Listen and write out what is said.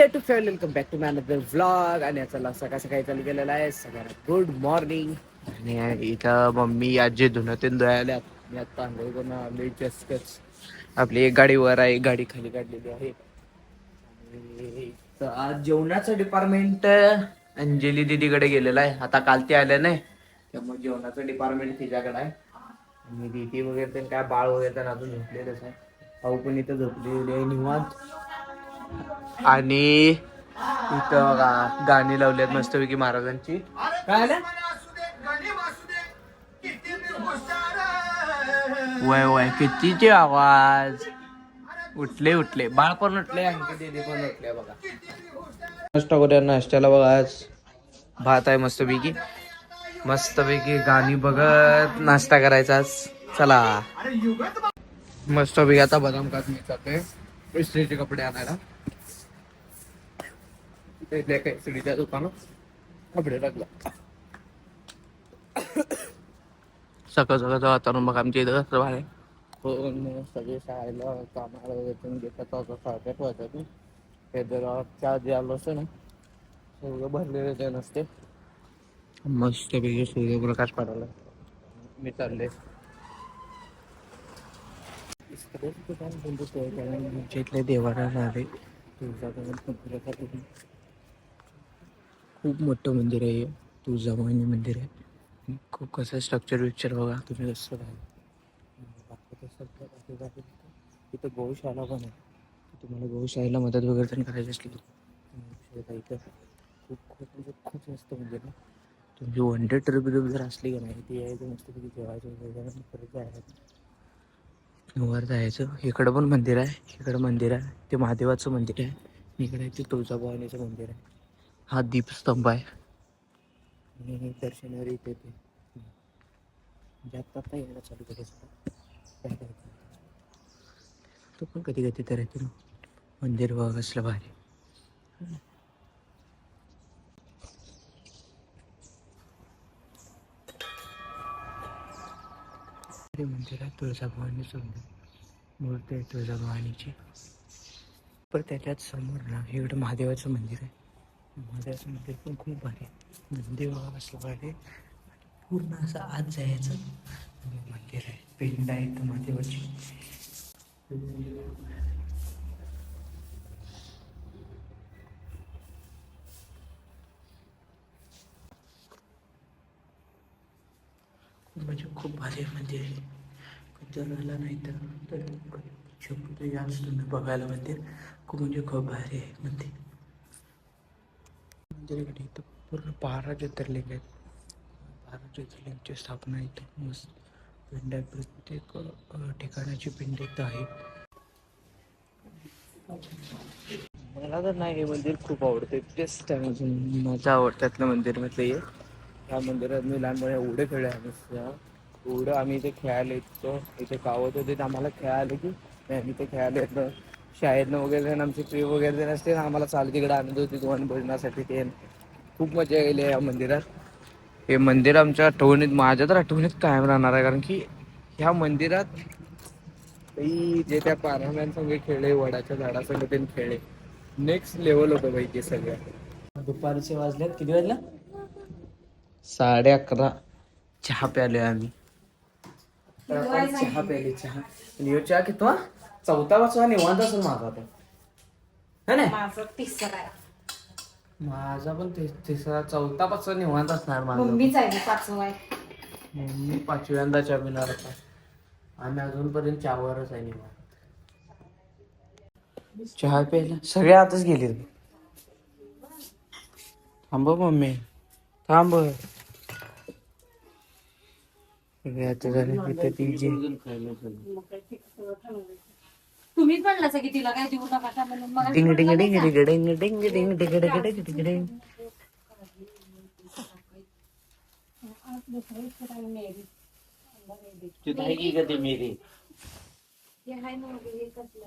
YouTube channel welcome back to another vlog आणि याचा सकाळ सकाळी चालू केलेला आहे. सगळ्यांना गुड मॉर्निंग आणि इथं मम्मी आजी धुणं ते धुवायला मी आता आंघोळ करून आले जस्टच आपली एक गाडी वर आहे एक गाडी खाली काढलेली आहे. आणि आज जेवणाचं डिपार्टमेंट अंजली दिदीकडे गेलेलं आहे. आता काल ते आलं नाही त्यामुळे जेवणाचं डिपार्टमेंट तिच्याकडे आहे. आणि दिदी वगैरे काय बाळ वगैरे तर अजून झोपलेलंच आहे. भाऊ पण इथं झोपलेली आहे निवांत. आणि इथं बघा गाणी लावली आहेत मस्तपैकी महाराजांची. काय आलं वय वय कितीचे आवाज? उठले उठले. बाळ पण उठले आणखी दीदी पण उठले बघा. नाश्ता करूया नाश्त्याला बघा आज. भात आहे मस्तपैकी. मस्तपैकी गाणी बघत नाश्ता करायचा आज. चला. मस्तपैकी आता बदाम कात मी जातोय इस्त्रीचे कपडे आणायला. लेखाय सिडीच्या दुकानात कपडे लागला सकाळ सकाळचं वातावरण मग आमच्या इथं कसं बाहेर हो सगळे शाळेला कामाला वगैरे घेतात होता सारख्याच हैदराबादच्या आधी आलो असतो ना सगळं भरलेले ते नसते मस्त पैकी सूर्यप्रकाश पडायला. मी चालले दुकान तुमच्या इथल्या देवाला झाले खूप मोठं मंदिर आहे. तुळजाभवानी मंदिर आहे. खूप कसं स्ट्रक्चर विक्चर बघा. तुम्ही कसं काय इथं गौशाला पण आहे. तुम्हाला गौशाळेला मदत वगैरे पण करायची असली तर. इथं खूप खूप म्हणजे खूप मस्त मंदिर आहे. तुमची वन डे ट्रिप बिप जर असली का नाही ती यायचं मस्त तिथे जेवायचं वगैरे परत जायचं. वर जायचं. इकडं पण मंदिर आहे. इकडं मंदिर आहे. ते महादेवाचं मंदिर आहे. इकडे ते तुळजाभवानीचं मंदिर आहे. हा दीपस्तंभ आहे. आणि दर्शनावर इथे ते. आता यायला चालू करायचं तो पण कधी कधी तर येतो मंदिर बघ असलं भारी. अरे मंदिर आहे तुळजाभवानीचं मंदिर मूर्ती आहे तुळजाभवानीची. पण त्याच्यात समोर ना इकडं महादेवाचं मंदिर आहे. महादेवाचं मंदिर पण खूप भारी आहे. मंदिर असं भारी पूर्ण असं आत जायचं. मंदिर आहे. पिंड आहे तर महादेवाची खूप म्हणजे खूप भारी मंदिर. आहे जर आला नाही तर तर याच तुम्ही बघायला मंदिर खूप म्हणजे खूप भारी आहे मंदिर. मंदिराकडे इथं पूर्ण बारा ज्योतिर्लिंग आहेत. बारा ज्योतिर्लिंगची स्थापना इथं मस्त पिंड आहे. प्रत्येक ठिकाणाची पिंड इथं आहे मला तर नाही हे मंदिर खूप आवडते. बेस्ट आहे माझं माझं आवडत्यातलं मंदिर म्हटलं हे. ह्या मंदिरात मी लहानपणी एवढे खेळ आम्ही एवढं आम्ही इथे खेळायला येतो. इथे गावात होते तर आम्हाला खेळायला की आम्ही इथे खेळायला येतो शाळेतनं वगैरे आमची ट्रिप वगैरे असते. ना आम्हाला चाल तिकडे आनंद होती दोन भजनासाठी. ते खूप मजा गेली आहे या मंदिरात. हे मंदिर आमच्या आठवणीत माझ्या तर आठवणीत कायम राहणार आहे. कारण की ह्या मंदिरात काही जे त्या पारायणांसंग खेळले वडाच्या झाडासंग ते खेळले नेक्स्ट लेवल होतं बाई ते सगळं. दुपारचे वाजल्यात किती वाजल्या साडे अकरा. चहा प्यालोय आम्ही. चहा प्यायली चहा. आणि चहा कितवा चौथा वाजता निवांत असेल माझा है ना माझं तिसरा आहे. माझा पण ति- तिसरा चौथा पाचवा निवांत असणार माझा. मम्मीच आहे ना पाचवा आहे. मी पाचव्यांदा चहा पिणार आता आम्ही अजूनपर्यंत चहावरच आहे निवांत. चहा प्यायला? सगळे आताच गेले थांब मम्मी. थांब सगळे आता झाले. तिथे ती जी तुम्हीच म्हणला की तिला काय देऊ नका का म्हणून मग डिंग डिंग डिंग डिंग डिंग डिंग डिंग डिंग डिंग डिंग डिंग डिंग हे हे कसलं?